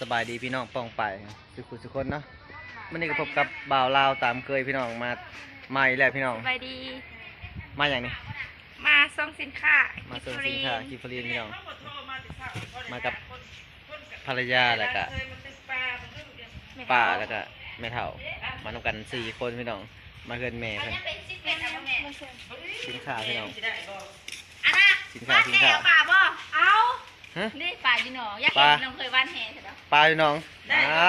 สบายดีพี่น้องป้องไปสุขุสุกคนเนาะมันนี้ก็พบกับบ่าวลาวตามเคยพี่น้องมาใหม่แล้วพี่น้องสบายดี มาอย่างนี้มาส่งสินค้ามากิส่งฟสิรีนค้ากิฟฟรีนพี่น้องมากับภรรยาแล้วก็ป้าแล้วก็แม่เฒ่า มาทำกันสี่คนพี่น้อง มาเกินแม่เพิ่นสินค้าพี่น้องอันน่ะสินค้าสินค้าบ้ป่าบ่เอา ฮะ นี่ป่าอยู่หนออยากปลาเห็นน้องเคยบ้านแห่ใช่ปะปลาพี่น้องอ่า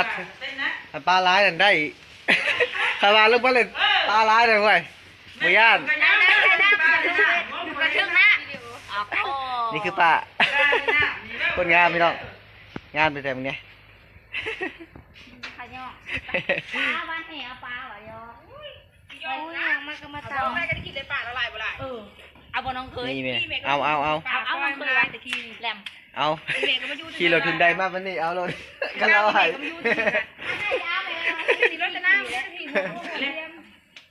อันปลาร้ายนั่นได้คาราลูกบอลเล่นปลาร้ายเลยเว้ยบ่ย่านได้ได้ได้ได้กระทึกกระทึกนะออกโอ้นี่คือป้าคนงามพี่น้อง งามไปแต่มึงเนี่ย ขยอปลาบ้านแห่เอาปลาเหรอยอโอ้ยยังมันก็มาตามแม่ก็ได้กินเลยป่าละลายบ่ลายเออเอาบ่น้องเคยนี่แม่เอาเอาเอาเอาเอาน้องเคยไว้แต่ทีแหลม เอาแม่ก็มาอยู่ขี่รถถึงได้มากวันนี้เอารถกันเราให้สีรถจะนั่งแล้วที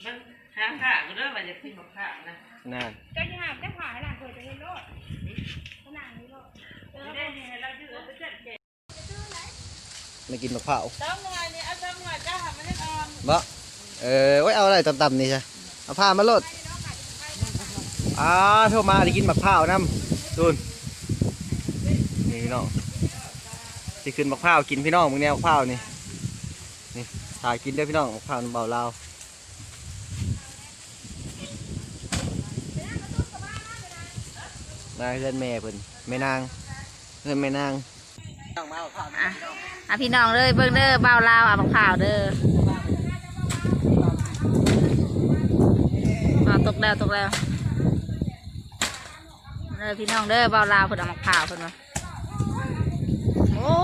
มันหาข้าก็เริ่มมาจะขึ้นมาข้านะนั่นก็ยังหาได้ผ่าให้หลานเคยจะเห็นรถขนาดนี้รถเออได้ให้เราอยู่ไปเจ็ดเจ็ดมากินมะพร้าวจ้องหน่อยนี่เอาจ้องหน่อยจ้าหามันให้ออนบ่เออไว้เอาอะไรต่ำๆนี่ใช่เอาผ้ามาโลดอ่าโทรมาได้กินมะพร้าวน้ำดูน นี่พี่น้องสิขึ้นมะพร้าวกินพี่น้องมึงแนวมะพร้าวนี่นี่ถ่ายกินเด้อพี่น้องมะพร้าวเบาลาวนายเพื่นแม่เพิ่นแม่นางเพื่นแม่นางอะอะพี่น้องเลยเบิ่งเด้อเบาลาวอะบักข่าวเด้ออะตกแล้วตกแล้วเด้อพี่น้องเด้อเบาลาวเพิ่นเอามาข่าวเพิ่นมา อ้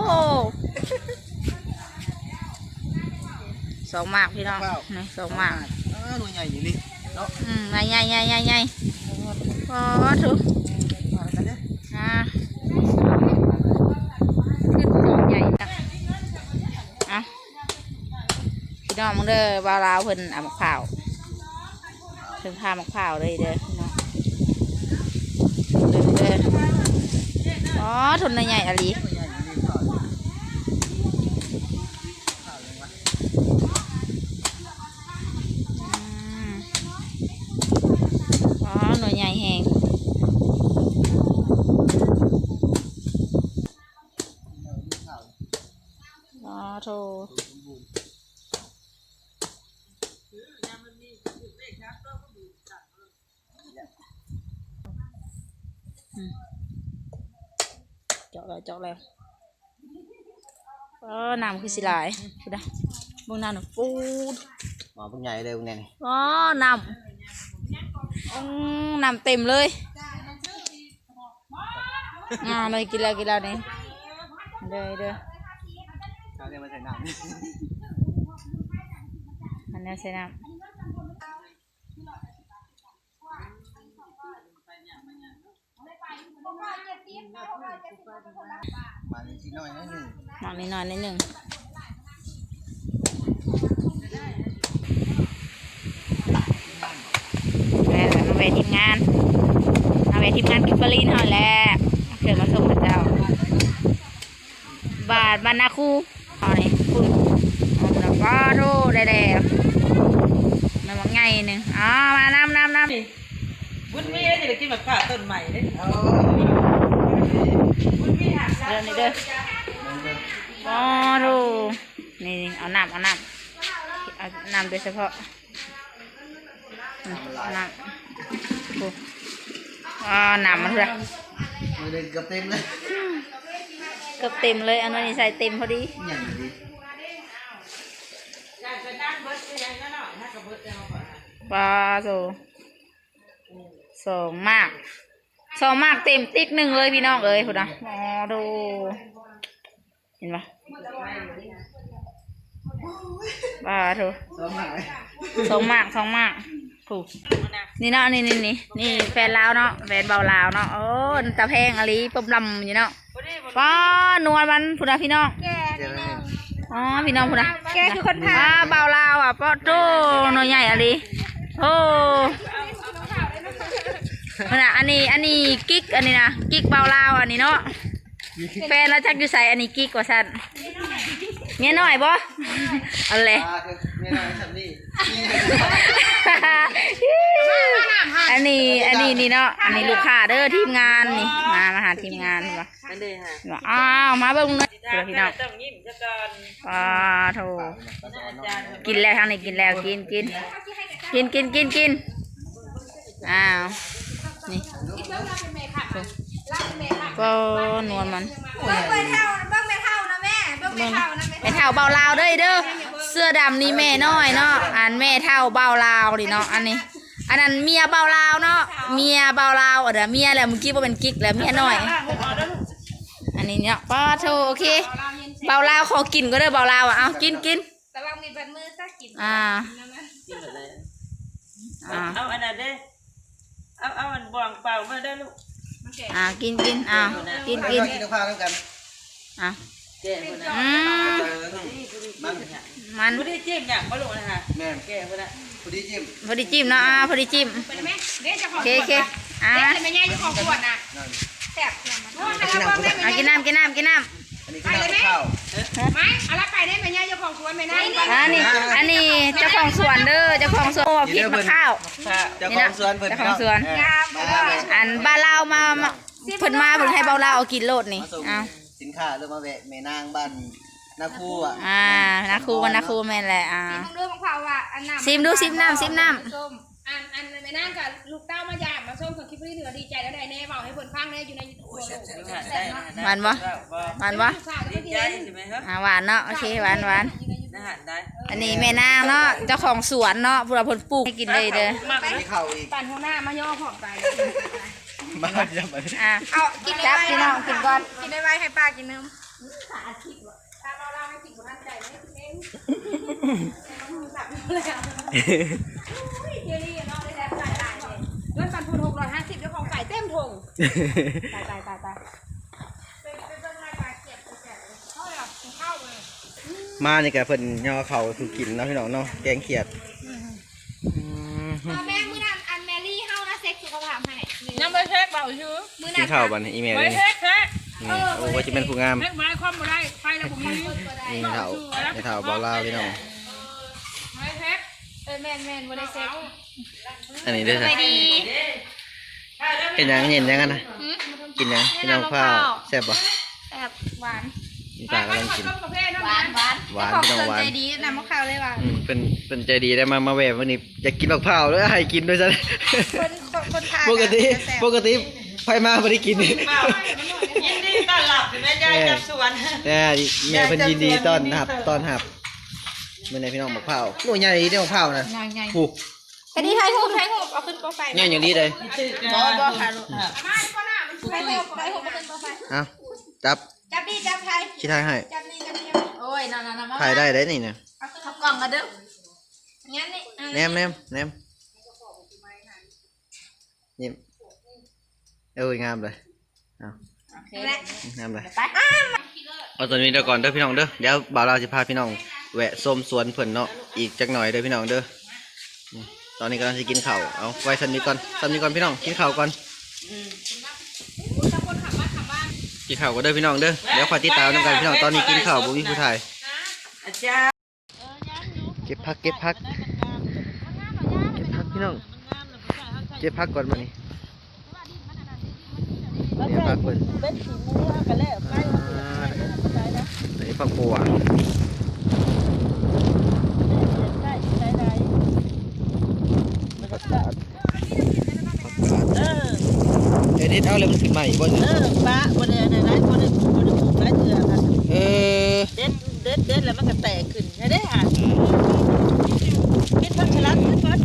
สองหมากพี่น้องนี่สองหมากอ้าวหน่วยใหญ่อยู่นี่เนาะอืมใหญ่ใหญ่ใหญ่ใหญ่ใหญ่โอ้ถูกมากันเด้ออะขึ้นกองใหญ่จังอะพี่น้องมึงเด้อบ่าวลาวเพิ่นเอามะพร้าวเพิ่นพามะพร้าวเลยเด้อพี่น้องเด้อเด้ออ๋อทุนใหญ่อะลีอืมอ๋อหน่วยใหญ่แหง อ๋อโทรอืมเจาะแล้วเจาะแล้วเออน้ำคือสิหลายพูดนะ เบางน้ำหนูปูดหมอเพิ่งใหญ่เลยพวกเนี้นี่อ๋อน้ำอืมน้ำเต็มเลยอ่าเลยกินแล้วมาใส่น้ำอันนี้ใช่น้ำมาในชิ้นน้อยนิดหนึงมอกนิดหน่อยนิดหนึ่งมาเวทีมงานมาเวทีมงานกิบบลีนเฮาแหละเกิดมาส่งพระเจ้าบาทบานาคู เอาละก็ดูได้แล้วมันว่าไงหนึ่งอ๋อมานำนำนำบุญมีจะได้กินแบบข้าต้นใหม่เด้บุญมีหักเดินนี่เด้ออ๋อดูนี่เอาน้ำเอาน้ำเอาน้ำโดยเฉพาะอืมเอาน้ำดูอ๋อน้ำมันเถอะมือเดินเกือบเต็มเลยเกือบเต็มเลยอันนี้ใส่เต็มพอดีอย่างดี ปลาโซสองมากสองมากเต็มติ๊กหนึ่งเลยพี่น้องเอ้ยคุณนะอ๋อดู เห็นปะปลาถูสองหายสองมากสองมากถูกนี่เนาะนี่นี่นี่นี่แฟนลาวเนาะแฟนเบาลาวเนาะโอ้ตาแพงอะไรปุ่มลำอยู่เนาะป้านวลมันพุนะพี่น้อง อแล้วนี่อ๋อพี่น้องพุนะแกคือคนพาเบาลาวอะป้าโตหน่อยใหญ่อะไรโอ้พุนะอันนี้อันนี้กิ๊กอันนี้นะกิ๊กเบาลาวอันนี้เนาะแฟนเราจักอยู่ใส่อันนี้กิ๊กกว่าสั้นเมียน้อยบ่เอาเลยอ่าคือเมีย น้อยฉันนี่อันนี้อันนี้นี่เนาะอันนี้ลูกค้าเด้อทีมงานนี่มามาหาทีมงานว่ะอันนี้ฮะว่าอ้าวมาเบิ่งหน่อยเดี๋ยวพี่น้องต้องยิ้มซะก่อนว้าโถกินแล้วทางนี้กินแล้วกินกินกินกินกินกินอ้าวนี่ก็นวลมันเบิ้งไปเท่าเบิ้งไปเท่านะแม่เบิ้งไปเท่านะแม่แม่เท่าเบาลาวเด้อเด้อ เสื้อดำนี่แม่น้อยเนาะอันแม่เท่าเบาลาวดิเนาะอันนี้ อันนั้นเมียเบาลาวเนาะเมียเบาลาวอะเดี๋ยวเมียแหละเมื่อกี้ว่าเป็นกิ๊กแล้วเมียน้อย อันนี้เนี่ยป้าโทโอเค เบาลาวขอกินก็ได้เบาลาวอะเอากินกินแต่ว่ามีบันมือสักกินอ่ากินหมดเลยอ่าเอาอันนั้นเด้เอาเอาอันบวงเปล่ามาได้อลูกอ่ากินกินอ่ากินไปกินกินข้าวแล้วกันอะแก่คนนั้นอืมมัน มันผู้ที่จิ้มอย่างบ่ลูกนะฮะแม่นแก่คนนั้นพอดีจิ้มพอดีจิ้มเนาะอ่าพอดีจิ้มไปไหมเด็กจะขโออเคโอเคอ่าเด็กจะไม่แย่จะขอขวดน่ะนั่นแซ่บโอ้ยให้เราเบิ้งได้อะไหมกินน้ำกินน้ำกินน้อันนี้คือน้ำข้าวไม่เอาละไปได้ไหมแย่จะขอขวดไม่ได้ำอันนี้อันนี้เจ้าของสวนเด้อเจ้าของสวนโอ้พริกมะข้าวค่ะเจ้าของสวนเพิ่นเจ้าของสวน เออมาเลยอันบ้านเรามามาเพิ่นมาเพิ่นให้เบาเราเอากินโลดนี่มาส่งเอาสินค้าเริ่มมาแวะแม่นางบ้าน นาคูอะอ่านาครูวันนาครูแม่นแหละอ่า ซิมดูของเขาว่าอันน้ำซิมดูซิมน้ำซิมน้ส้มอันอันไม่นั่งกับลูกเต้ามาหยาบมาส้มกับคลิปนี้ถือดีใจแล้วได้แน่เบาให้เพิ่นฟังแน่อยู่ในยูทูบได้นะหวานบ่หวานบ่ดีใจใช่ไหมครับอ่าหวานเนาะโอเคหวานหวานนะฮะได้อันนี้แม่นางเนาะเจ้าของสวนเนาะผู้เราเพิ่นปลูกให้กินเลยเด้อมากมีข้าวอีก ปั่นหัวหน้ามาย่อผอมไปมาเดี๋ยวมาอะ เอากินจับพี่น้องกินก่อน กินได้ไว้ให้ป้ากินน้ำ เจลี่เนาะได้แล้วจ่ายตายเลยเงินปันทุนหกร้อยห้าสิบเจ้าของขายเต็มทงตายตายตายตายเป็นเป็นเรื่องายการเก็บไปแจกเลยเท่าไหร่อะกินข้าวเลยมานี่แกเพิ่นย่อเข่าสู่กินเนาะพี่น้องเนาะแกงเขียดพอแม่มือนั้นอันแมรี่เฮานะเซ็กสุขภาพให้ยังไม่เช็คเปล่าชื่อมือกินั้นนข้าวบันอีเมลไม่นี่ เช็คแท้ นี่โอ้ว่าจะเป็นผู้งามเช็คไม้ความบ่ได้ไปแล้วผมมีนี่เท่าในเท่าเบาลาวพี่น้องไม่เช็คเออแม่นแม่นบ่ได้เซ็กอันนี้ด้วยไปสิดีเป็นยังเย็นยังกันนะกินยังกินน้ำข้าวแซ่บปะแซ่บหวานพี่ปลากำลังกินประเภทนั้นหวานหวานหวานของพี่น้องสนหวานใจดีนำมะขาวเลยหวานอืมเป็นเป็นใจดีได้มามาแหวะวันนี้อยากกินมะพร้าวแล้วให้กินด้วยซะคนคนคนทานปกติปกติไฟมาไม่ได้กินยินดี ต้อนรับแม่ยายจับสวน แต่แม่เพิ่นยินดีต้อนรับต้อนรับเมื่อไหร่พี่น้องมะพร้าวโอ้ใหญ่ดีเด้อมะพร้าวนะใหญ่ใหญ่ผูกไปดีไทยหูไทยหูเอาขึ้นโปรไฟล์ใหญ่อย่างนี้เลยบ่บ่ค่ะลูกมาก็น่ามันไทยหูไทยหูมาขึ้นโปรไฟล์เอาจับจับดีจับไทยชี้ท้ายให้จับนี่จับนี่โอ้ยนั่นนั่นมาถ่ายได้ได้นี่นะเอาขึ้นขับกล่องกันเด้องั้นนี่แนมแนมแนมยิ้มเอ้ยงามเลยเอา แหละงามเลยไปเอาตัวนี้เดี๋ยวก่อนเด้อพี่น้องเด้อเดี๋ยวบ่าวเราจะพาพี่น้องแวะส้มสวนเพิ่นเนาะอีกจักหน่อยเด้อพี่น้องเด้ออืมตอนนี้กำลังจะกินข้าวเอาไว้สันนี้ก่อนสันนี้ก่อนพี่น้องกินข้าวก่อนกินข้าวก็เด้อพี่น้องเด้อเดี๋ยวคอยติดตามนำกันพี่น้องตอนนี้กินข้าวบุ้ยผู้ถ่ายอาจารย์เก็บผักเก็บผักเก็บผักพี่น้องเก็บผักก่อนมานี่ เก็บผักเพิ่นเป็นสีมูกันแล้วไปอ่าอันนี้ผักบัวได้ได้ได้ผักกาดผักกาดเออเอ็ดเอ็ดเอาเลยมันสิใหม่บ่เอเนี่ยอป้าบ่ได้ได้ได้บ่ได้บ่ได้ปลูกหลายเถื่อค่ะ เออ เด็ดเด็ดเด็ดแล้วมันก็แตกขึ้นใช่ได้อะกินผักสลัดกินผัก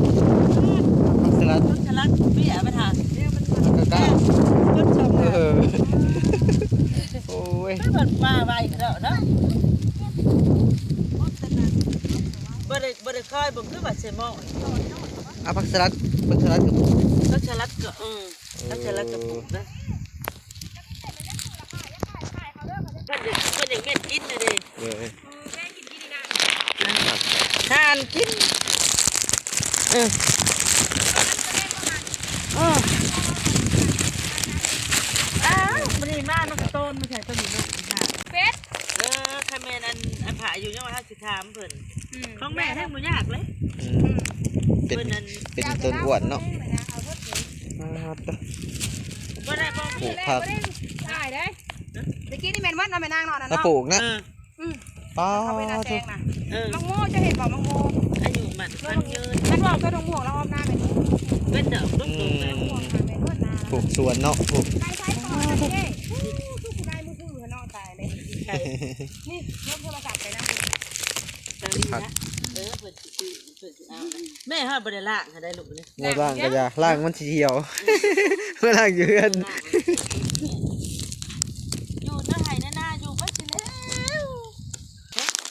ผักสลัด ผักสลัดเบี้ยมาทาน ผักกาด ต้นชม เอ เออ อโอ้ย ไม่เหมือนปลาไว้แล้วเนาะ บ่ได้บ่ได้คอยบ่คือว่าเซมองเอาผักสลัดผักสลัดกับผักสลัดก็อืมผักสลัดก็ปลูกนะเพิ่นเด็กเพิ่นเด็กเม็ดกินเลยดิเออทานกินเออเอออ้าวมันนี่มามันก็โตต้นมาใส่ต้นนี้ลูกค่ะเฟส เออใครแม่นอันอันผ่าอยู่ยังว่าห้าสิถามเพิ่นอืมของแม่แท้บ่ยากเลยอืมเป็นเพิ่นนั่นเป็นต้นอ้วนเนาะเอาเพิ่มเลยครับบ่ได้บ่ปลูกผักได้เด้เมื่อกี้นี่แม่นวัดเราไปนั่งนอนนะถ้าเนาะปลูกนะเอออืมป้าเขาไปนาแจทุงนะเออมังโม่จะเห็นบอกมังโม่อายุมันมันยืนมันบอกก็ต้องห่วงเราอ้อมหน้าเป็นห่วงเป็นดอกลูกอืตูเลยมค่ะเป็นห่วงนาปลูกสวนเนาะปลูกใช้ใช้ก่อนนะพี่เด้ทุกผู้ได้มือถือนอกตายเลย ไก่นี่ยกโทรศัพท์ไปนะตะลีนะเออเพิ่นสิซื้อเพิ่นสิเอานะแม่ฮอดบ่ได้ล้างให้ได้ลูกนี่เมื่อล่างก็จะล่างมันสีเขียวเมื่อล่างอยู่เพื่อนอยู่หน้าไห้หน้าหน้าอยู่บ่สิแล้ว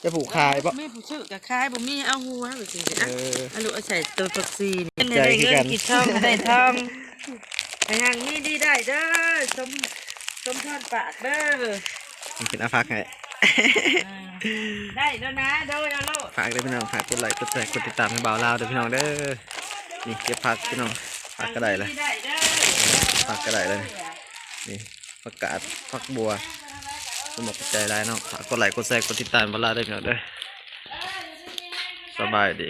จะปลูกขายปะมีผู้ซื้อก็ขายบ่มีเอาหัวไปสิเออะอเอาลูกเอาใส่ตัวฟักซีนใจได้คือเงิกันนกินทองได้ทองไปทางนี้ดีได้เด้อสมสมทอดปากเด้อ กินอาฟักให้อ่าได้แล้วนะโดยเอาโลดฝากด้วยพี่น้องฝากกดไลค์กดแชร์กดติดตามให้บ่าวลาวด้วยพี่น้องเด้อนี่เก็บผักพี่น้องผักก็ได้เลยได้เด้อผักก็ได้เลยนี่ผักกาดผักบัวสมองใจร้ายเนาะฝากกดไลค์กดแชร์กดติดตามบ่าวลาวด้วยพี่น้องเด้อสบายดี